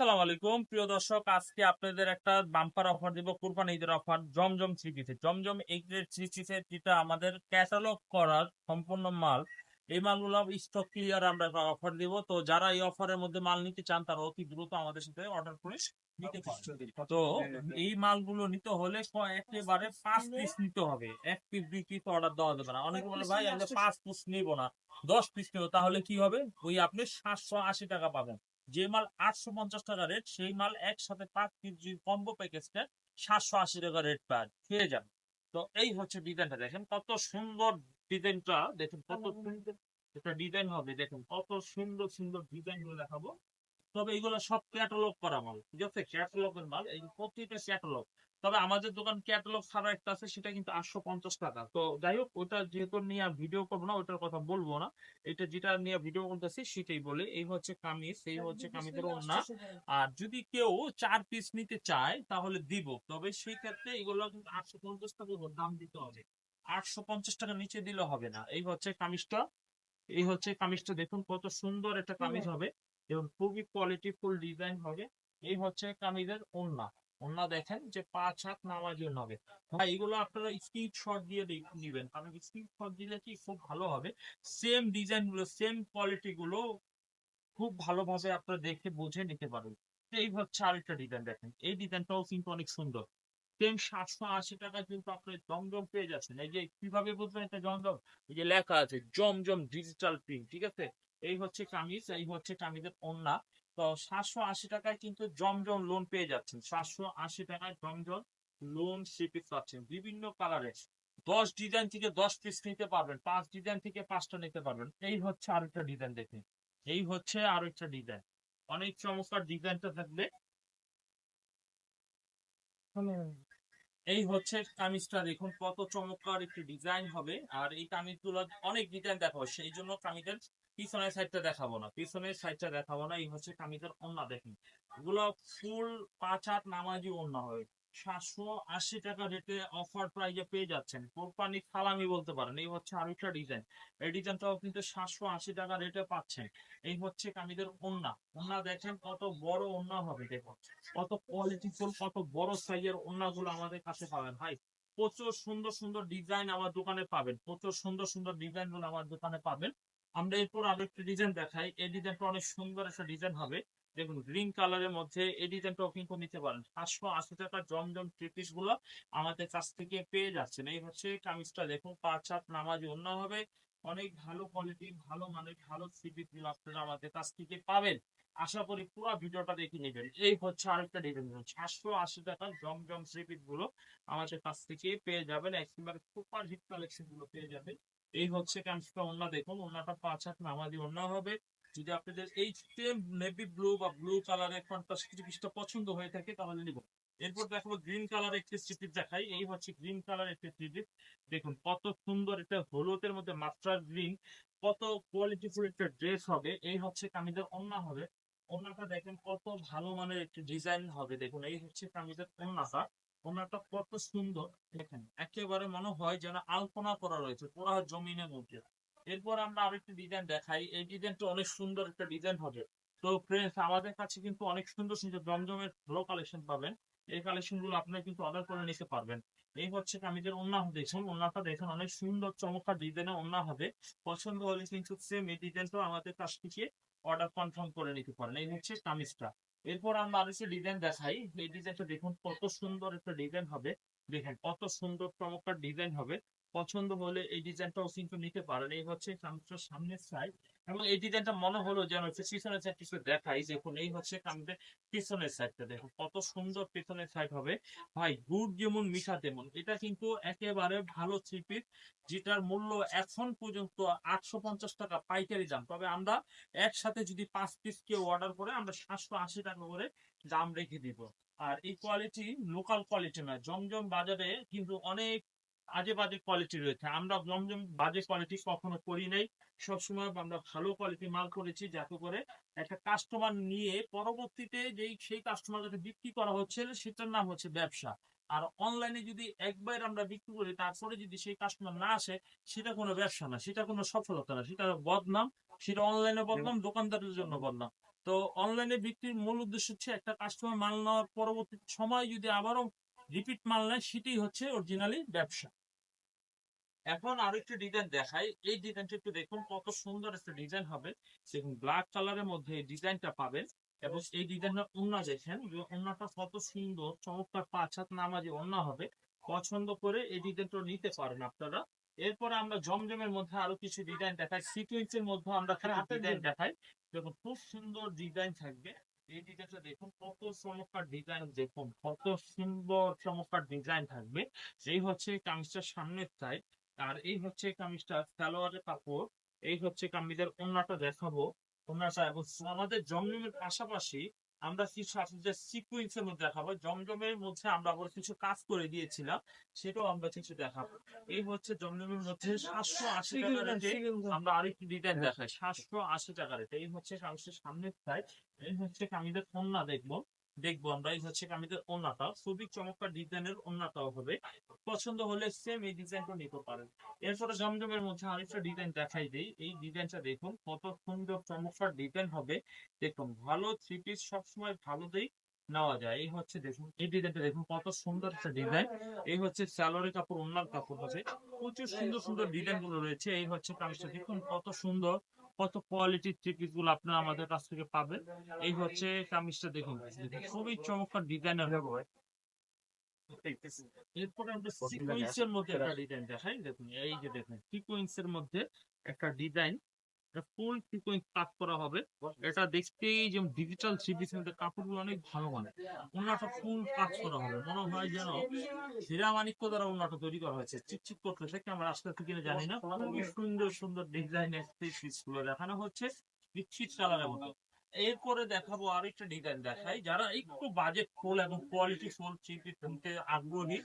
আসসালামু আলাইকুম। প্রিয় দর্শক আজকে আপনাদের একটা বাম্পার অফার দিব কুরবানি ঈদের অফার জমজম থ্রি পিসের। জমজম এই থ্রি পিসের যেটা আমাদের ক্যাটালগ করার সম্পূর্ণ মাল এই মালগুলো স্টক ক্লিয়ার আমরা অফার দিব। তো যারা এই অফারের মধ্যে মাল নিতে চান তারা অতি দ্রুত আমাদের সাথে অর্ডার করে নিতে পারবেন। তো এই মালগুলো নিতে হলে একেবারে পাঁচ পিস নিতে হবে। এক পিস দুই পিস অর্ডার দেওয়া যাবে না। অনেকে বলে ভাই আমরা পাঁচ পিস নিব না দশ পিস নেব। তাহলে কি হবে? ওই আপনি সাতশো আশি টাকা পাবেন। যে মাল আটশো পঞ্চাশ টাকা রেট সেই মাল একসাথে পাঁচ কেজি কম্বো প্যাকেজটা সাতশো আশি টাকা রেট পায় পেয়ে যান তো এই হচ্ছে ডিজাইনটা দেখেন কত সুন্দর ডিজাইনটা দেখেন কত সুন্দর এটা ডিজাইন হবে। দেখেন কত সুন্দর সুন্দর ডিজাইনগুলো দেখাবো। তবে এইগুলো সব ক্যাটালগ করা মাল। ঠিক আছে? ক্যাটালগের মাল। এই প্রতিটা ক্যাটালগ তবে আমাদের দোকান ক্যাটালগ ছাড়া একটা আছে সেটা কিন্তু আটশো পঞ্চাশ টাকা। তো যাই হোক ওটা যেহেতু নিয়ে ভিডিও করব না ওটার কথা বলব না। এটা যেটা নিয়ে ভিডিও করতেছি সেটাই বলে এই হচ্ছে কামিজ এই হচ্ছে কামিজের ওড়না। আর যদি কেউ চার পিস নিতে চায় তাহলে দিব। তবে সেই ক্ষেত্রে এগুলো কিন্তু আটশো পঞ্চাশ টাকা দাম দিতে হবে। আটশো পঞ্চাশ টাকা নিচে দিলে হবে না। এই হচ্ছে কামিজটা। এই হচ্ছে কামিজটা দেখুন কত সুন্দর একটা কামিজ হবে এবং খুবই কোয়ালিটি ফুল ডিজাইন হবে। এই হচ্ছে কামিজের ওড়না। ওড়না দেখেন যে পাঁচ হাত নামার জন্য হবে ভাই, এগুলো আপনারা স্ক্রিনশট দিয়ে নিবেন কারণ স্ক্রিনশট দিলে কি খুব ভালো হবে? সেম ডিজাইনগুলো সেম কোয়ালিটি গুলো খুব ভালোভাবে আপনারা দেখে বুঝে নিতে পারবেন। এই হচ্ছে আরেকটা ডিজাইন দেখেন। এই ডিজাইনটাও কিন্তু অনেক সুন্দর। সেম সাতশো আশি টাকা কিন্তু আপনি জমজম পেয়ে যাচ্ছেন। এই যে কীভাবে বুঝবেন এটা জমজম? এই যে লেখা আছে, জমজম ডিজিটাল প্রিন্ট ঠিক আছে? এই হচ্ছে কামিজ, এই হচ্ছে কামিজের ওন্না তো সাতশো আশি টাকায় কিন্তু জমজম লোন পেয়ে যাচ্ছেন। সাতশো আশি টাকায় জমজম লোন সিপিস পাচ্ছেন বিভিন্ন কালারের দশ ডিজাইন থেকে দশ পিস নিতে পারবেন। পাঁচ ডিজাইন থেকে পাঁচটা নিতে পারবেন। এই হচ্ছে আরেকটা ডিজাইন দেখুন। এই হচ্ছে আরও একটা ডিজাইন অনেক চমৎকার ডিজাইনটা থাকবে। এই হচ্ছে কামিজটা দেখুন। কত চমৎকার একটি ডিজাইন হবে। আর এই কামিজগুলো অনেক ডিজাইন দেখাবো। সেই জন্য কামিজের পিছনের সাইডটা দেখাবো না। পিছনের সাইডটা দেখাবো না, এই হচ্ছে কামিজের ওন্না দেখুন। এগুলো ফুল পাঁচ হাত নামাজি ওন্না হবে সাতশো আশি টাকা রেটে অফার প্রাইজে পেয়ে যাচ্ছেন। কোরবানি সালামি বলতে পারেন, এই হচ্ছে আরেকটা ডিজাইন এই ডিজাইনটাও কিন্তু সাতশো আশি টাকা রেটে পাচ্ছেন। এই হচ্ছে কামিজের ওন্না ওন্না দেখেন কত বড় ওন্না হবে, দেখুন। কত কোয়ালিটিফুল কত বড় সাইজের ওন্নাগুলো আমাদের কাছে পাবেন। ভাই, প্রচুর সুন্দর সুন্দর ডিজাইন আমার দোকানে পাবেন। প্রচুর সুন্দর সুন্দর ডিজাইনগুলো আমার দোকানে পাবেন। আমরা এরপর আরও একটা ডিজাইন দেখাই। এই ডিজাইনটা অনেক সুন্দর একটা ডিজাইন হবে। দেখুন গ্রিন কালারের মধ্যে এই ডিজাইনটাও কিন্তু নিতে পারেন। সাতশো আশি টাকা জমজম ট্রিপিসগুলো আমাদের কাছ থেকে পেয়ে যাচ্ছেন। এই হচ্ছে কামিজটা, দেখুন, পাঁচ হাত নামাজি অন্য হবে। অনেক ভালো কোয়ালিটি ভালো মানের, ভালো সিপিসগুলো আপনারা আমাদের কাছ থেকে পাবেন। আশা করি পুরো ভিডিওটা দেখে নেবেন। এই হচ্ছে আরেকটা ডিজাইন সাতশো আশি টাকা জমজম সিপিসগুলো আমাদের কাছ থেকে পেয়ে যাবেন। একেবারে সুপার হিট কালেকশনগুলো পেয়ে যাবেন। এই হচ্ছে কামিজটা ওন্না দেখুন ওন্নাটা পাঁচ হাত নামাজি ওন্না হবে। যদি আপনাদের এই সেম নেভি ব্লু বা ব্লু কালারের কন্ট্রাস্ট কিছু কিছুটা পছন্দ হয়ে থাকে, তাহলে নিব। এরপর দেখাবো গ্রিন কালার একটি স্ট্রিপ দেখাই। এই হচ্ছে গ্রিন কালার একটি স্ট্রিপ দেখুন, কত সুন্দর এটা হলুদের মধ্যে মাস্টার গ্রিন কত কোয়ালিটিফুল একটা ড্রেস হবে। এই হচ্ছে কামিজের ওন্না হবে। ওন্নাটা দেখেন কত ভালো মানের একটি ডিজাইন হবে। দেখুন, এই হচ্ছে কামিজের ওন্নাটা ওন্নাটা কত সুন্দর, দেখেন, একেবারে মনে হয় যেন আলপনা করা রয়েছে, পুরা জমিনের মধ্যে। এরপর আমরা আরেকটি ডিজাইন দেখাই। এই ডিজাইনটা অনেক সুন্দর একটা ডিজাইন হবে। তো ফ্রেন্ডস আমাদের কাছে কিন্তু অনেক সুন্দর সুন্দর জমজমের ভালো কালেকশন পাবেন। এই কালেকশনগুলো আপনারা কিন্তু অর্ডার করে নিতে পারবেন। এই হচ্ছে কামিজের ওন্না দেখুন ওন্নাটা দেখুন, অনেক সুন্দর, চমৎকার ডিজাইনের ওন্না হবে। পছন্দ হলে কিন্তু সেম এই ডিজাইনটাও আমাদের কাছ থেকে অর্ডার কনফার্ম করে নিতে পারেন। এই হচ্ছে কামিজটা। এরপর আমরা আরেকটি ডিজাইন দেখাই। এই ডিজাইনটা দেখুন, কত সুন্দর একটা ডিজাইন হবে। দেখেন, কত সুন্দর চমৎকার ডিজাইন হবে। পছন্দ হলে এই ডিজাইনটাও কিন্তু নিতে পারেন। এই হচ্ছে কামিজটার সামনের সাইড এবং এই ডিজাইনটা মনে হলো যেন পিছনের সাইড কিছু দেখাই। দেখুন, এই হচ্ছে কামিজের পিছনের সাইডটা দেখুন, কত সুন্দর পিছনের সাইড হবে। ভাই, গুড় যেমন, মিঠা তেমন। এটা কিন্তু একেবারে ভালো পিস যেটার মূল্য এখন পর্যন্ত আটশো পঞ্চাশ টাকা পাইকারি দাম। তবে আমরা একসাথে যদি পাঁচ পিস কেউ অর্ডার করে, আমরা সাতশো আশি টাকা করে দাম রেখে দিব। আর এই কোয়ালিটি লোকাল কোয়ালিটি নয়। জমজম বাজারে কিন্তু অনেক আজে বাজে কোয়ালিটি রয়েছে। আমরা জমজম বাজে কোয়ালিটি কখনো করি নাই। সবসময় আমরা ভালো কোয়ালিটি মাল করেছি যাতে করে একটা কাস্টমার নিয়ে পরবর্তীতে যেই, সেই কাস্টমার বিক্রি করা হচ্ছে, সেটার নাম হচ্ছে ব্যবসা। আর অনলাইনে যদি একবার আমরা বিক্রি করি, তারপরে যদি সেই কাস্টমার না আসে, সেটা কোনো ব্যবসা না, সেটা কোনো সফলতা না, সেটা বদনাম, সেটা অনলাইনে বদনাম, দোকানদারের জন্য বদনাম। তো অনলাইনে বিক্রির মূল উদ্দেশ্য হচ্ছে একটা কাস্টমার মাল নেওয়ার পরবর্তী সময় যদি আবারও রিপিট মাল নেয়, সেটাই হচ্ছে অরিজিনালি ব্যবসা। এখন আর একটু ডিজাইন দেখাই। এই ডিজাইনটা একটু দেখুন কত সুন্দর একটা ডিজাইন হবে। দেখুন ব্ল্যাক কালারের মধ্যে এই ডিজাইনটা পাবেন। এবং এই ডিজাইনটা ওন্না দেখেন যে ওন্নাটা কত সুন্দর চমৎকার পাঁচ হাত নামাজি ওন্না হবে। পছন্দ করে এই ডিজাইনটা নিতে পারেন আপনারা। এরপরে আমরা জমজমের মধ্যে আরও কিছু ডিজাইন দেখাই। সিকুয়েন্সের মধ্যে আমরা ডিজাইন দেখাই। দেখুন খুব সুন্দর ডিজাইন থাকবে। এই ডিজাইনটা দেখুন কত চমৎকার ডিজাইন দেখুন কত সুন্দর চমৎকার ডিজাইন থাকবে। এই হচ্ছে কামিজটার সামনের সাইড আর এই হচ্ছে কামিজটা সালোয়ারের কাপড় এই হচ্ছে কামিজের ওন্নাটা দেখাবো ওন্নাটা। এবং আমাদের জমজমের পাশাপাশি আমরা কিছু আপনাদের সিকুয়েন্সের মধ্যে দেখাবো। জমজমের মধ্যে আমরা আবার কিছু কাজ করে দিয়েছিলাম সেটাও আমরা কিছু দেখাবো। এই হচ্ছে জমজমের মধ্যে সাতশো আশি টাকা রেটে আমরা আরেকটি ডিজাইন দেখাই। সাতশো আশি টাকা রেটে এই হচ্ছে কামিজের সামনের সাইড এই হচ্ছে কামিজের ওন্না দেখব। দেখব আমরা। এই হচ্ছে কামিজের ওন্নাটা। খুবই চমৎকার ডিজাইনের ওন্নাটাও হবে। পছন্দ হলে সেম এই ডিজাইনটা নিতে পারেন। এরপরে জমজমের মধ্যে আরেকটা ডিজাইন দেখাই দিই। এই ডিজাইনটা দেখুন, কত সুন্দর চমৎকার ডিজাইন হবে। দেখুন, ভালো থ্রি পিস সবসময় ভালোতেই নেওয়া যায়। এই হচ্ছে দেখুন, এই ডিজাইনটা দেখুন, কত সুন্দর একটা ডিজাইন। এই হচ্ছে স্যালোয়ারের কাপড় ওনার কাপড় হবে। প্রচুর সুন্দর সুন্দর ডিজাইনগুলো রয়েছে। এই হচ্ছে কামিজটা দেখুন, কত সুন্দর। কত কোয়ালিটির পিসগুলো আপনারা আমাদের কাছ থেকে পাবেন। এই হচ্ছে কামিজটা দেখুন। খুবই চমৎকার ডিজাইনের এরপরে আমরা সিকোয়েন্সের মধ্যে একটা ডিজাইন দেখাই। দেখুন, এই যে দেখুন সিকোয়েন্সের মধ্যে একটা ডিজাইন ফুল সিকোয়েন্স কাজ করা হবে? এটা দেখতেই যে ডিজিটাল সিটি সেন্টার কাপড়গুলো অনেক ভালো মানে। ওনাটা ফুল কাজ করা হবে। মনে হয় যেন হীরা মানিক্য দ্বারা ওনাটা তৈরি করা হয়েছে। চিকচিক করতেছে আমরা আস্তে আস্তে কিনে জানি না। খুবই সুন্দর সুন্দর ডিজাইনের পিসগুলো দেখানো হচ্ছে। বিচ্ছিত কালারের মতো। এরপরে দেখাবো আরেকটা ডিজাইন দেখাই। যারা একটু বাজেট ফুল এবং কোয়ালিটি ফুল থ্রি কিনতে আগ্রহী,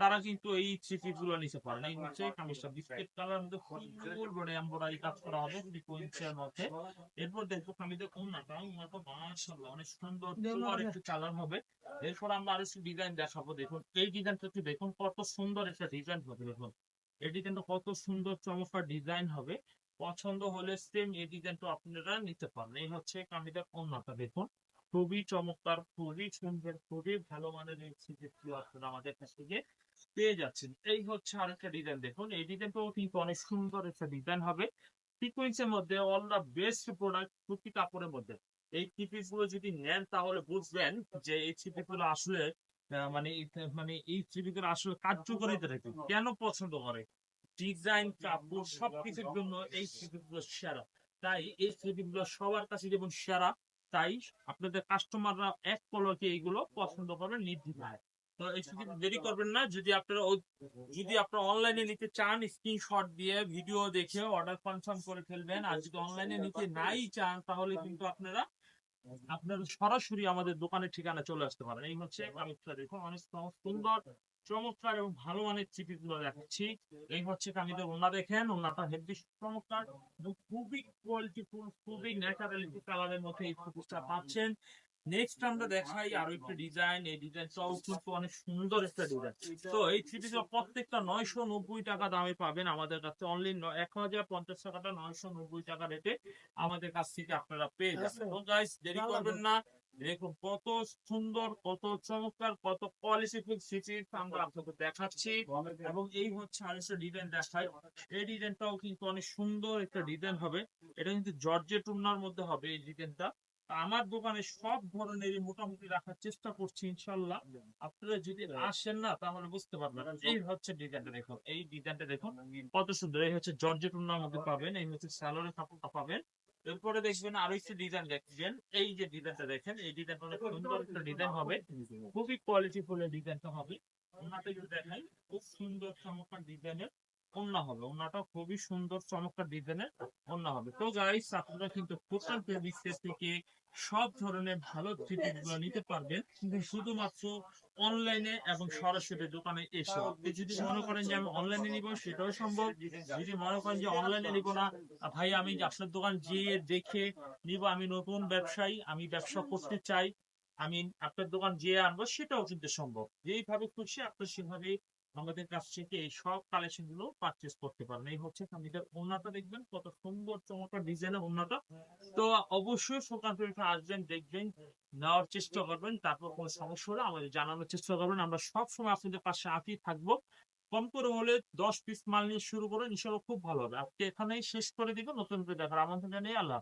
তারা কিন্তু এই পিসগুলো নিতে পারেন এই হচ্ছে কামিজটা বিস্কিট কালার মধ্যে ফুল বড় এমব্রয়ডারি কাজ করা হবে সিকোয়েন্সের মধ্যে এরপর দেখব কামিজের কোনটা ওনাটা মাশাআল্লাহ, অনেক সুন্দর সুপার একটু কালার হবে। এরপর আমরা আরেকটু ডিজাইন দেখাবো। দেখুন, এই ডিজাইনটা একটু দেখুন কত সুন্দর একটা ডিজাইন হবে, দেখুন। এই ডিজাইনটা কত সুন্দর চমৎকার ডিজাইন হবে। পছন্দ হলে সেম এই ডিজাইনটা আপনারা নিতে পারেন। এই হচ্ছে কামিজের অন্যটা। দেখুন, খুবই চমৎকার, খুবই সুন্দর, খুবই ভালো মানের এই সিরিজগুলো আপনারা আমাদের কাছ থেকে পেয়ে যাচ্ছেন। এই হচ্ছে আরেকটা ডিজাইন দেখুন, এই ডিজাইনটাও কিন্তু অনেক সুন্দর একটা ডিজাইন হবে। সিকোয়েন্সের মধ্যে অল দা বেস্ট প্রোডাক্ট সুতি কাপড়ের মধ্যে। এই থ্রি গুলো যদি নেন তাহলে বুঝবেন যে এই থ্রি গুলো আসলে মানে মানে এই থ্রি গুলো আসলে কার্যকরিতা কেন পছন্দ করে? ডিজাইন কাপড় সবকিছুর জন্য এই গুলো সেরা। তাই এই গুলো সবার কাছে যেমন সেরা তাই আপনাদের কাস্টমাররা এক পলকে এইগুলো পছন্দ করবেন নির্দ্বিধায়। তো এই ছবি দেরি করবেন না যদি আপনারা যদি আপনারা অনলাইনে নিতে চান স্ক্রিনশট দিয়ে ভিডিও দেখে অর্ডার কনফার্ম করে ফেলবেন। আর যদি অনলাইনে নিতে নাই চান তাহলে কিন্তু আপনারা আপনারা সরাসরি আমাদের দোকানের ঠিকানা চলে আসতে পারেন। এই হচ্ছে দেখুন অনেক সুন্দর। চমৎকার এবং ভালো মানের চিপি গুলো দেখাচ্ছি। এই হচ্ছে কামিজের ওনা দেখেন ওনাটা হেভি চমৎকার এবং খুবই কোয়ালিটিফুল খুবই ন্যাচারালিটি কালারের মধ্যে এই ফুটটা পাচ্ছেন। নেক্সট আমরা দেখাই আরও একটা ডিজাইন এই ডিজাইনটাও কিন্তু অনেক সুন্দর একটা ডিজাইন তো এই থ্রি পিস প্রত্যেকটা নয়শো নব্বই টাকা দামে পাবেন আমাদের কাছে অনলি এক হাজার পঞ্চাশ টাকাটা নয়শো নব্বই টাকা রেটে আমাদের কাছ থেকে আপনারা পেয়ে যাবেন। দেরি করবেন না। দেখুন, কত সুন্দর, কত চমৎকার, কত কোয়ালিটিফুল সিটি আমরা আপনাকে দেখাচ্ছি। এবং এই হচ্ছে আরেকটা ডিজাইন দেখাই এই ডিজাইনটাও কিন্তু অনেক সুন্দর একটা ডিজাইন হবে। এটা কিন্তু জর্জেট উন্নার মধ্যে হবে এই ডিজাইনটা আমার দোকানে সব ধরনের মোটামুটি রাখার চেষ্টা করছি ইনশাল্লাহ আপনারা যদি আসেন না, তাহলে বুঝতে পারবেন। এই হচ্ছে ডিজাইনটা দেখুন, এই ডিজাইনটা দেখুন, কত সুন্দর। এই হচ্ছে জর্জেট মধ্যে পাবেন, এই হচ্ছে স্যালোরের কাপড়টা পাবেন। এরপরে দেখবেন আরও একটু ডিজাইন দেখবেন এই যে ডিজাইনটা দেখেন, এই ডিজাইনটা অনেক সুন্দর একটা ডিজাইন হবে। খুবই কোয়ালিটি ফুল ডিজাইনটা হবে। ওনাতে যদি দেখেন খুব সুন্দর চমৎকার ডিজাইনের ওন্না হবে। ওন্নাটা খুবই সুন্দর, চমৎকার ডিজাইনের ওন্না হবে। তো গাইস আপনারা কিন্তু টোটাল ফেব্রিক্সের থেকে সব ধরনের ভালো থ্রিপিসগুলো নিতে পারবেন। শুধুমাত্র অনলাইনে এবং সরাসরি দোকানে এসে। যদি মনে করেন যে আমি অনলাইনে নিব, সেটাও সম্ভব। যদি মনে করেন যে অনলাইনে নিব না ভাই, আমি আপনার দোকান যেয়ে দেখে নিব, আমি নতুন ব্যবসায়ী, আমি ব্যবসা করতে চাই, আমি আপনার দোকান যেয়ে আনব, সেটাও কিন্তু সম্ভব। যেইভাবে খুশি, আপনার সেভাবে আমাদের কাছ থেকে এই সব কালেকশনগুলো পারচেস করতে পারেন এই হচ্ছে কামিজের ওন্নাটা দেখবেন, কত সুন্দর চমৎকার ডিজাইনের ওন্নাটা তো অবশ্যই সুকান্ত আসবেন, দেখবেন, নেওয়ার চেষ্টা করবেন, তারপর কোনো সমস্যা হলে আমাদের জানানোর চেষ্টা করবেন। আমরা সব সময় আপনাদের পাশে আছি, থাকব। কম করে হলে দশ পিস মাল নিয়ে শুরু করুন ইনশাল্লাহ খুব ভালো হবে। আজকে এখানেই শেষ করে দিব, নতুন করে দেখার আমন্ত্রণ জানিয়ে আল্লাহ।